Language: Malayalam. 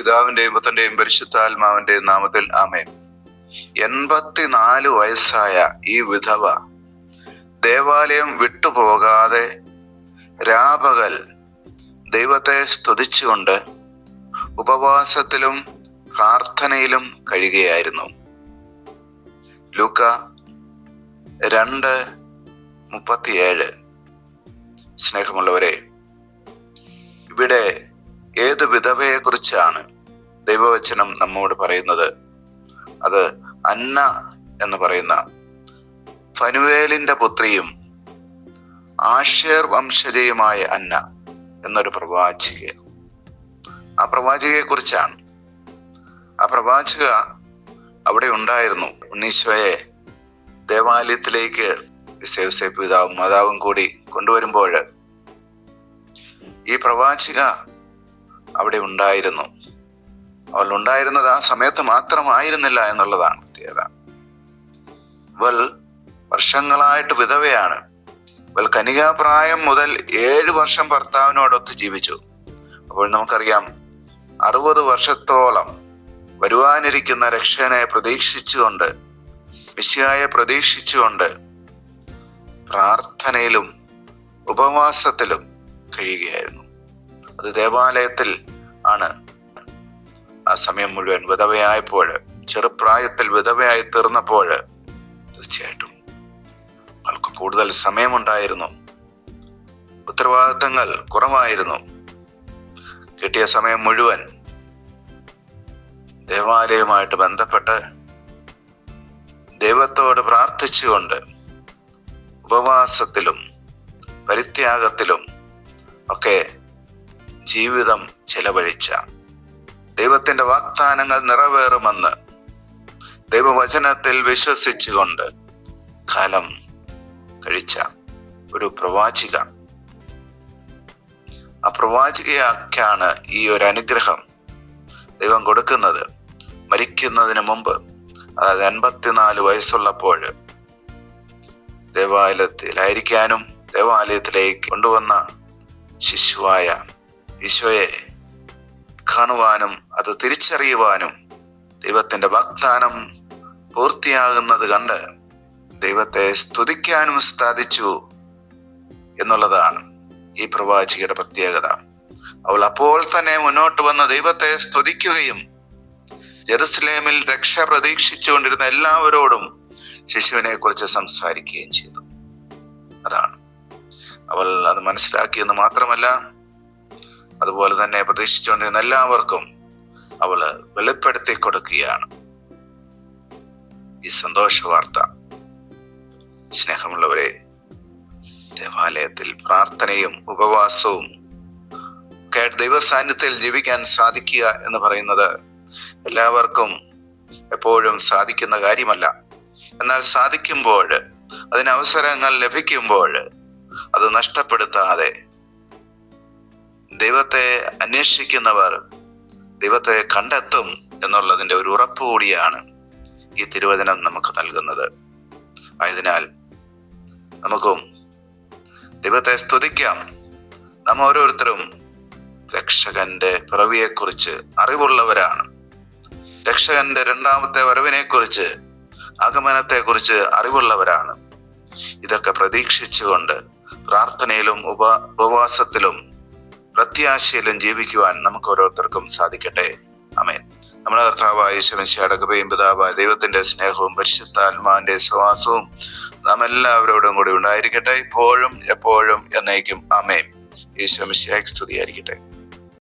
പിതാവിന്റെയും പുത്രന്റെയും പരിശുദ്ധാത്മാവിന്റെയും നാമത്തിൽ ആമേൻ. എൺപത്തിനാല് വയസ്സായ ഈ വിധവ ദേവാലയം വിട്ടുപോകാതെ രാപകൽ ദൈവത്തെ സ്തുതിച്ചുകൊണ്ട് ഉപവാസത്തിലും പ്രാർത്ഥനയിലും കഴിയുകയായിരുന്നു. ലൂക്ക രണ്ട് മുപ്പത്തിയേഴ്. സ്നേഹമുള്ളവരെ ഇവിടെ ഏത് വിധവയെ കുറിച്ചാണ് ദൈവവചനം നമ്മോട് പറയുന്നത്? അത് അന്ന എന്ന് പറയുന്ന ഫനുവേലിന്റെ പുത്രിയും ആഷേർ വംശജയുമായ അന്ന എന്നൊരു പ്രവാചിക. ആ പ്രവാചികയെ കുറിച്ചാണ് ആ പ്രവാചക അവിടെ ഉണ്ടായിരുന്നു. ഉണ്ണീശോയെ ദേവാലയത്തിലേക്ക് യോസേഫ് പിതാവും മാതാവും കൂടി കൊണ്ടുവരുമ്പോൾ ഈ പ്രവാചിക അവിടെ ഉണ്ടായിരുന്നു. അവൾ ഉണ്ടായിരുന്നത് ആ സമയത്ത് മാത്രമായിരുന്നില്ല എന്നുള്ളതാണ് പ്രത്യേകത. ഇവൾ വർഷങ്ങളായിട്ട് വിധവയാണ്. ഇവൾ കനികാപ്രായം മുതൽ ഏഴ് വർഷം ഭർത്താവിനോടൊത്ത് ജീവിച്ചു. അപ്പോൾ നമുക്കറിയാം അറുപത് വർഷത്തോളം വരുവാനിരിക്കുന്ന രക്ഷകനെ പ്രതീക്ഷിച്ചുകൊണ്ട് മിശിയായെ പ്രതീക്ഷിച്ചുകൊണ്ട് പ്രാർത്ഥനയിലും ഉപവാസത്തിലും കഴിയുകയായിരുന്നു. അത് ദേവാലയത്തിൽ ആണ്. ആ സമയം മുഴുവൻ വിധവയായപ്പോൾ ചെറുപ്രായത്തിൽ വിധവയായി തീർന്നപ്പോൾ തീർച്ചയായിട്ടും അവൾക്ക് കൂടുതൽ സമയമുണ്ടായിരുന്നു. ഉത്തരവാദിത്തങ്ങൾ കുറവായിരുന്നു. കിട്ടിയ സമയം മുഴുവൻ ദേവാലയവുമായിട്ട് ബന്ധപ്പെട്ട് ദൈവത്തോട് പ്രാർത്ഥിച്ചുകൊണ്ട് ഉപവാസത്തിലും പരിത്യാഗത്തിലും ഒക്കെ ജീവിതം ചെലവഴിച്ച. ദൈവത്തിന്റെ വാഗ്ദാനങ്ങൾ നിറവേറുമെന്ന് ദൈവവചനത്തിൽ വിശ്വസിച്ചുകൊണ്ട് കാലം കഴിച്ച ഒരു പ്രവാചിക. ആ പ്രവാചികയാക്കാണ് ഈ ഒരു അനുഗ്രഹം ദൈവം കൊടുക്കുന്നത്. മരിക്കുന്നതിന് മുമ്പ് അതായത് എൺപത്തിനാല് വയസ്സുള്ളപ്പോൾ ദേവാലയത്തിലായിരിക്കാനും ദേവാലയത്തിലേക്ക് കൊണ്ടുവന്ന ശിശുവായ ഈശോയെ കാണുവാനും അത് തിരിച്ചറിയുവാനും ദൈവത്തിന്റെ വാഗ്ദാനം പൂർത്തിയാകുന്നത് കണ്ട് ദൈവത്തെ സ്തുതിക്കാനും സാധിച്ചു എന്നുള്ളതാണ് ഈ പ്രവാചികയുടെ പ്രത്യേകത. അവൾ അപ്പോൾ തന്നെ മുന്നോട്ട് വന്ന് ദൈവത്തെ സ്തുതിക്കുകയും ജെറുസലേമിൽ രക്ഷ പ്രതീക്ഷിച്ചുകൊണ്ടിരുന്ന എല്ലാവരോടും ശിശുവിനെ കുറിച്ച് സംസാരിക്കുകയും ചെയ്തു. അതാണ്. അവൾ അത് മനസ്സിലാക്കിയെന്ന് മാത്രമല്ല അതുപോലെ തന്നെ പ്രതീക്ഷിച്ചുകൊണ്ടിരുന്ന എല്ലാവർക്കും അവൾ വെളിപ്പെടുത്തി കൊടുക്കുകയാണ്. ഈ സന്തോഷ വാർത്ത. സ്നേഹമുള്ളവരെ ദേവാലയത്തിൽ പ്രാർത്ഥനയും ഉപവാസവും ഒക്കെ ദൈവ സാന്നിധ്യത്തിൽ ജീവിക്കാൻ സാധിക്കുക എന്ന് പറയുന്നത് എല്ലാവർക്കും എപ്പോഴും സാധിക്കുന്ന കാര്യമല്ല. എന്നാൽ സാധിക്കുമ്പോൾ അതിന് അവസരങ്ങൾ ലഭിക്കുമ്പോൾ അത് നഷ്ടപ്പെടുത്താതെ അന്വേഷിക്കുന്നവർ ദൈവത്തെ കണ്ടെത്തും എന്നുള്ളതിന്റെ ഒരു ഉറപ്പ് കൂടിയാണ് ഈ തിരുവചനം നമുക്ക് നൽകുന്നത്. ആയതിനാൽ നമുക്കും ദൈവത്തെ സ്തുതിക്കാം. നാം ഓരോരുത്തരും രക്ഷകന്റെ പിറവിയെക്കുറിച്ച് അറിവുള്ളവരാണ്. രക്ഷകന്റെ രണ്ടാമത്തെ വരവിനെക്കുറിച്ച് ആഗമനത്തെക്കുറിച്ച് അറിവുള്ളവരാണ്. ഇതൊക്കെ പ്രതീക്ഷിച്ചുകൊണ്ട് പ്രാർത്ഥനയിലും ഉപ ഉപവാസത്തിലും പ്രത്യാശയിലും ജീവിക്കുവാൻ നമുക്ക് ഓരോരുത്തർക്കും സാധിക്കട്ടെ. അമേൻ നമ്മുടെ കർത്താവായ ശമിശയുടെ പിതാവായ ദൈവത്തിന്റെ സ്നേഹവും പരിശുദ്ധാത്മാവിന്റെ സ്വാസവും നാം എല്ലാവരോടും കൂടി ഉണ്ടായിരിക്കട്ടെ. ഇപ്പോഴും എപ്പോഴും എന്നേക്കും. അമേൻ ഈ ശമിശയ്ക്ക് സ്തുതിയായിരിക്കട്ടെ.